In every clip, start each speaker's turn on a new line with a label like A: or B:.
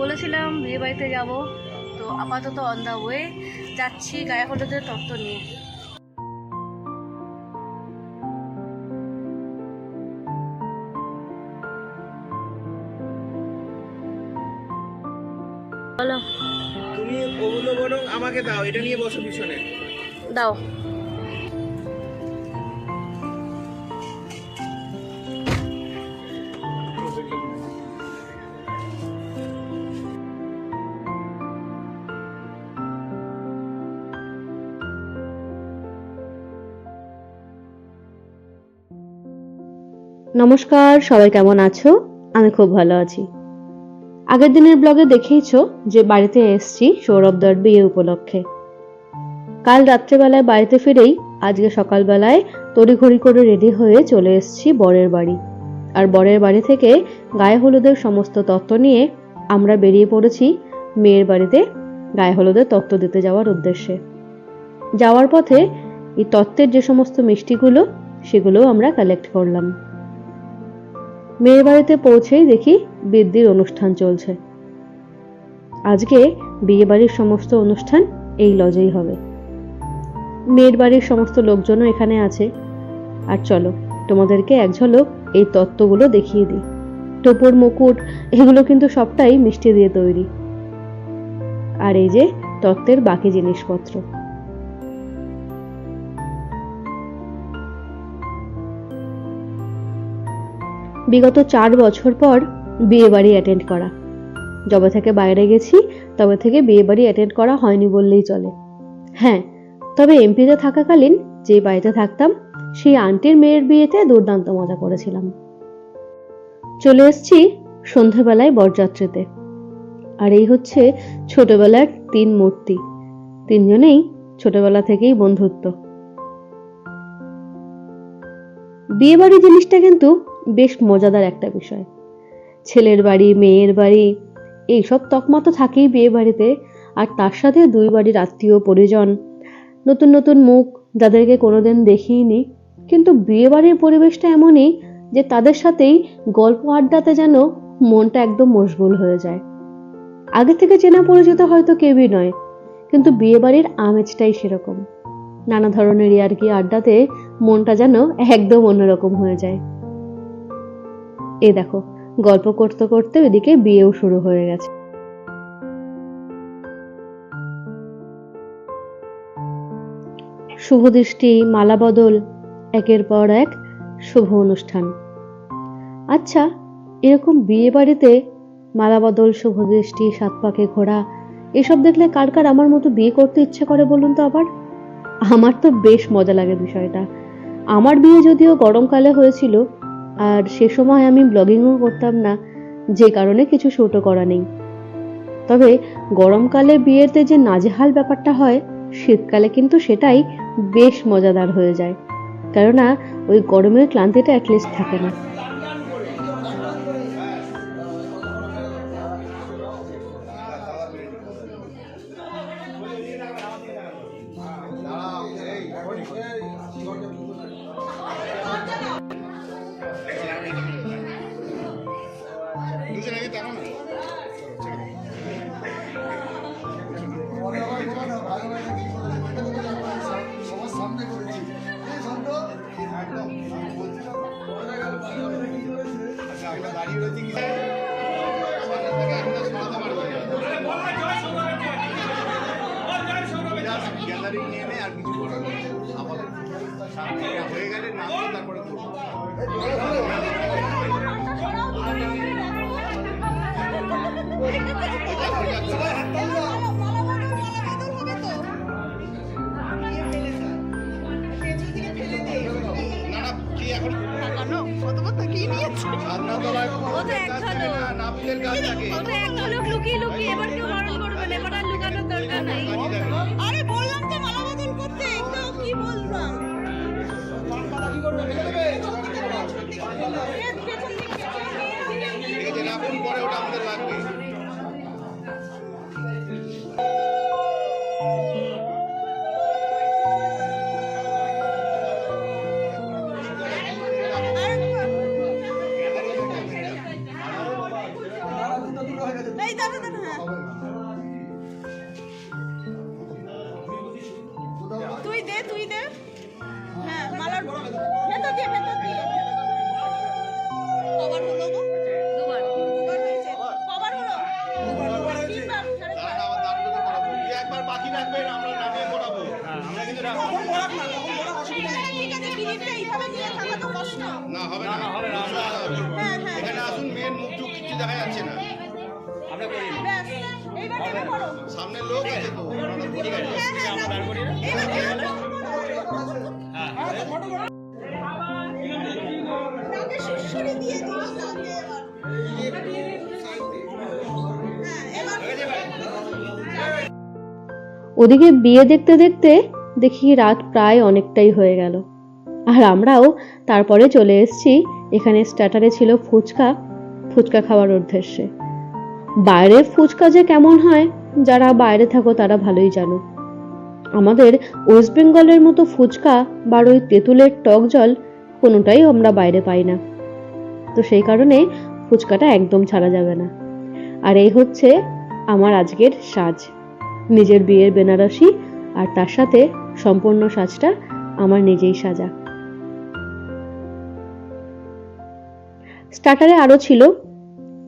A: বলেছিলাম বিয়ে বাড়িতে যাব তো আপাতত অন দ্য ওয়ে যাচ্ছি গায়ে হলুদের তত্ত্ব নিয়ে।
B: তুমি ওগুলো বরং আমাকে দাও এটা নিয়ে বসো পিছনে।
A: দাও।
C: নমস্কার, সবাই কেমন আছো? আমি খুব ভালো আছি। আগের দিনের ব্লগে দেখেইছো যে বাড়িতে এসছি সৌরভদার বিয়ে উপলক্ষে। কাল রাত্রেবেলায় বাড়িতে ফিরেই আজকে সকালবেলায় তড়িঘড়ি করে রেডি হয়ে চলে এসেছি বরের বাড়ি। আর বরের বাড়ি থেকে গায়ে হলুদের সমস্ত তত্ত্ব নিয়ে আমরা বেরিয়ে পড়েছি মেয়ের বাড়িতে গায়ে হলুদের তত্ত্ব দিতে যাওয়ার উদ্দেশ্যে। যাওয়ার পথে এই তত্ত্বের যে সমস্ত মিষ্টিগুলো, সেগুলোও আমরা কালেক্ট করলাম। মেয়ের বাড়িতে পৌঁছেই দেখি বৃদ্ধির অনুষ্ঠান চলছে। আজকে বিয়ে বাড়ির সমস্ত অনুষ্ঠান এই লজেই হবে। মেয়ের বাড়ির সমস্ত লোকজনও এখানে আছে। আর চলো, তোমাদেরকে এক ঝলক এই তত্ত্বগুলো দেখিয়ে দিই। টোপর, মুকুট, এগুলো কিন্তু সবটাই মিষ্টি দিয়ে তৈরি। আর এই যে তত্ত্বের বাকি জিনিসপত্র। বিগত চার বছর পর বিয়ে বাড়ি অ্যাটেন্ড করা। যবে থেকে বাইরে গেছি, তবে থেকে বিয়ে বাড়ি অ্যাটেন্ড করা হয়নি বললেই চলে। হ্যাঁ তবে এমপিতে থাকাকালীন যে বাড়িতে থাকতাম, সেই আন্টির মেয়ের বিয়েতে দুর্দান্ত মজা করেছিলাম। চলে এসেছি সন্ধেবেলায় বরযাত্রীতে। আর এই হচ্ছে ছোটবেলার তিন মূর্তি। তিনজনেই ছোটবেলা থেকেই বন্ধুত্ব। বিয়ে বাড়ি জিনিসটা কিন্তু বেশ মজাদার একটা বিষয়। ছেলের বাড়ি, মেয়ের বাড়ি, এইসব তকমা তো থাকেই বিয়ে বাড়িতে। আর তার সাথে দুই বাড়ির আত্মীয়, পরিজন, নতুন নতুন মুখ যাদেরকে কোনোদিন দেখিনি। কিন্তু বিয়ে বাড়ির পরিবেশটা এমনই যে তাদের সাথেই গল্প আড্ডাতে যেন মনটা একদম মশগুল হয়ে যায়। আগে থেকে চেনা পরিচিত হয়তো কেউই নয়, কিন্তু বিয়ে বাড়ির আমেজটাই সেরকম। নানা ধরনের ইয়ার্কি আড্ডাতে মনটা যেন একদম অন্যরকম হয়ে যায়। এ দেখো, গল্প করতে করতে এদিকে বিয়েও শুরু হয়ে গেছে। শুভ দৃষ্টি, মালা বদল, একের পর এক শুভ অনুষ্ঠান। আচ্ছা এরকম বিয়ে বাড়িতে মালা বদল, শুভ দৃষ্টি, সাত পাকে ঘোরা এসব দেখলে কার কার আমার মতো বিয়ে করতে ইচ্ছে করে বলুন তো আবার? আমার তো বেশ মজা লাগে বিষয়টা। আমার বিয়ে যদিও গরমকালে হয়েছিল আর সে সময় আমি ব্লগিংও করতাম না, যে কারণে কিছু শুটও করা নেই। তবে গরমকালে বিয়েতে যে নাজেহাল ব্যাপারটা হয়, শীতকালে কিন্তু সেটাই বেশ মজাদার হয়ে যায়। কেননা ওই গরমের ক্লান্তিটা অ্যাটলিস্ট থাকে না।
D: একবার বাকি রাখবেন আমরা নামিয়ে আমরা কিন্তু না হবে না হবে না এখানে আসুন মেয়ের মুখ কিছু দেখা যাচ্ছে না সামনের লোক আছে তো।
C: ওদিকে বিয়ে দেখতে দেখতে দেখি রাত প্রায় অনেকটাই হয়ে গেল। আর আমরাও তারপরে চলে এসেছি, এখানে স্টার্টারে ছিল ফুচকা ফুচকা খাওয়ার উদ্দেশ্যে। বাইরের ফুচকা যে কেমন হয়, যারা বাইরে থাকো তারা ভালোই জানো। আমাদের ওয়েস্ট বেঙ্গলের মতো ফুচকা বা ওই তেঁতুলের টক জল কোনোটাই আমরা বাইরে পাই না। তো সেই কারণে ফুচকাটা একদম ছাড়া যাবে না। আর এই হচ্ছে আমার আজকের সাজ। নিজের বিয়ের বেনারসি আর তার সাথে সম্পূর্ণ সাজটা আমার নিজেই সাজা। স্টার্টারে আরও ছিল,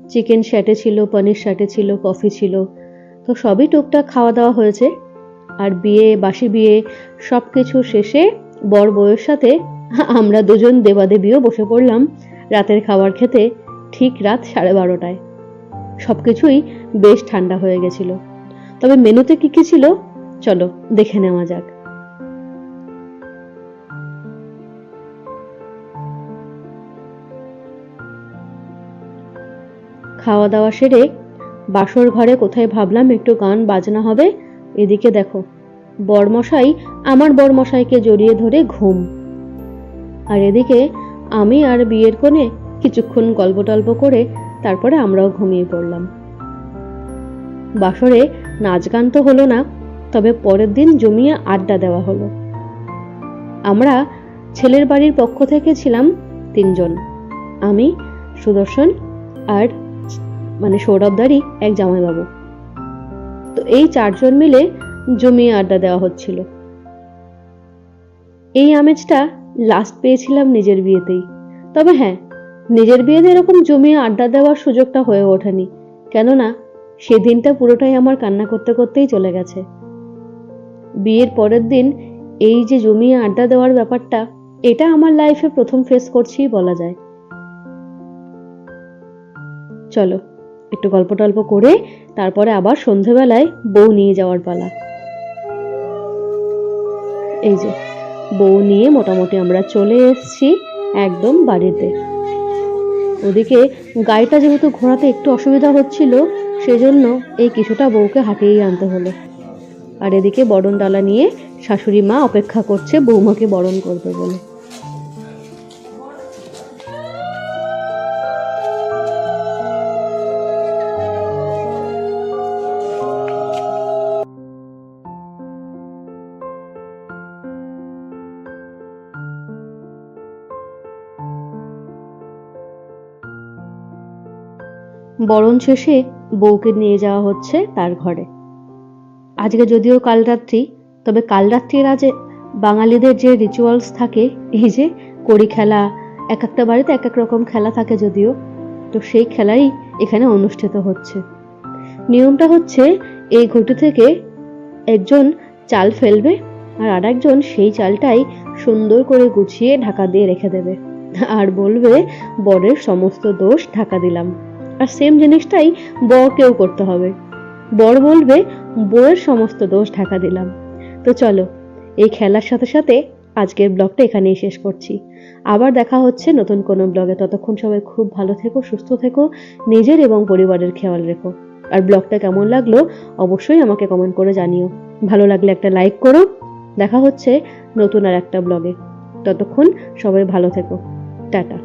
C: চিকেন শ্যাটে ছিল, পনির শ্যাটে ছিল, কফি ছিল, তো সবই টুকটাক খাওয়া দাওয়া হয়েছে। আর বিয়ে, বাসি বিয়ে সব কিছু শেষে বর বউয়ের সাথে আমরা দুজন দেবাদেবীও বসে পড়লাম রাতের খাবার খেতে ঠিক রাত সাড়ে বারোটায়। সব কিছুই বেশ ঠান্ডা হয়ে গেছিল। তবে মেনুতে কি কি ছিল? চলো, দেখে নেওয়া যাক। খাওয়া দাওয়া সেরে বাসর ঘরে কোথায় ভাবলাম একটু গান বাজনা হবে? এদিকে দেখো, বরমশাই আমার বরমশাইকে জড়িয়ে ধরে ঘুম। আর এদিকে আমি আর বিয়ের কোণে কিছুক্ষণ গল্প টল্প করে তারপরে আমরাও ঘুমিয়ে পড়লাম। বাসরে নাচ গান তো হলো না, তবে পরের দিন জমিয়ে আড্ডা দেওয়া হলো। আমরা ছেলের বাড়ির পক্ষ থেকে ছিলাম তিনজন। আমি, সুদর্শন আর মানে সৌরভদারই এক জামাইবাবু। তো এই চারজন মিলে জমিয়ে আড্ডা দেওয়া হচ্ছিল। এই আমেজটা লাস্ট পেয়েছিলাম নিজের বিয়েতেই। তবে হ্যাঁ নিজের বিয়েতে এরকম জমিয়ে আড্ডা দেওয়ার সুযোগটা হয়ে ওঠেনি। কেননা সেদিনটা পুরোটাই আমার কান্না করতে করতেই চলে গেছে। বিয়ের পরের দিন এই যে জমিয়ে আড্ডা দেওয়ার ব্যাপারটা, এটা আমার লাইফে প্রথম ফেস করছি বলা যায়। চলো, একটু গল্প টল্প করে তারপরে আবার সন্ধেবেলায় বউ নিয়ে যাওয়ার পালা। এই যে, বউ নিয়ে মোটামুটি আমরা চলে এসেছি একদম বাড়িতে। ওদিকে গাড়িটা যেহেতু ঘোরাতে একটু অসুবিধা হচ্ছিল সেজন্য এই কিছুটা বউকে হাঁটিয়েই আনতে হলো। আর এদিকে বরণ ডালা নিয়ে শাশুড়ি মা অপেক্ষা করছে বৌমাকে বরণ করবে বলে। বরণ শেষে বউকে নিয়ে যাওয়া হচ্ছে তার ঘরে। আজকে যদিও কাল রাত্রি তবে কাল রাত্রির আজে বাঙালিদের যে রিচুয়ালস থাকে, এই যে কড়ি খেলা, এক একটা বাড়িতে এক এক রকম খেলা থাকে যদিও, তো সেই খেলাই এখানে অনুষ্ঠিত হচ্ছে। নিয়মটা হচ্ছে, এই ঘটি থেকে একজন চাল ফেলবে আর আরেকজন সেই চালটাই সুন্দর করে গুছিয়ে ঢাকা দিয়ে রেখে দেবে। আর বলবে, বরের সমস্ত দোষ ঢাকা দিলাম। আর সেম জিনিসটাই বরকেও করতে হবে। বর বলবে, বউয়ের সমস্ত দোষ ঢাকা দিলাম। তো চলো, এই খেলার সাথে সাথে আজকের ব্লগটা এখানেই শেষ করছি। আবার দেখা হচ্ছে নতুন কোনো ব্লগে। ততক্ষণ সবাই খুব ভালো থেকো, সুস্থ থেকো, নিজের এবং পরিবারের খেয়াল রেখো। আর ব্লগটা কেমন লাগল অবশ্যই আমাকে কমেন্ট করে জানিও। ভালো লাগলে একটা লাইক করো। দেখা হচ্ছে নতুন আর একটা ব্লগে। ততক্ষণ সবাই ভালো থেকো। টাটা।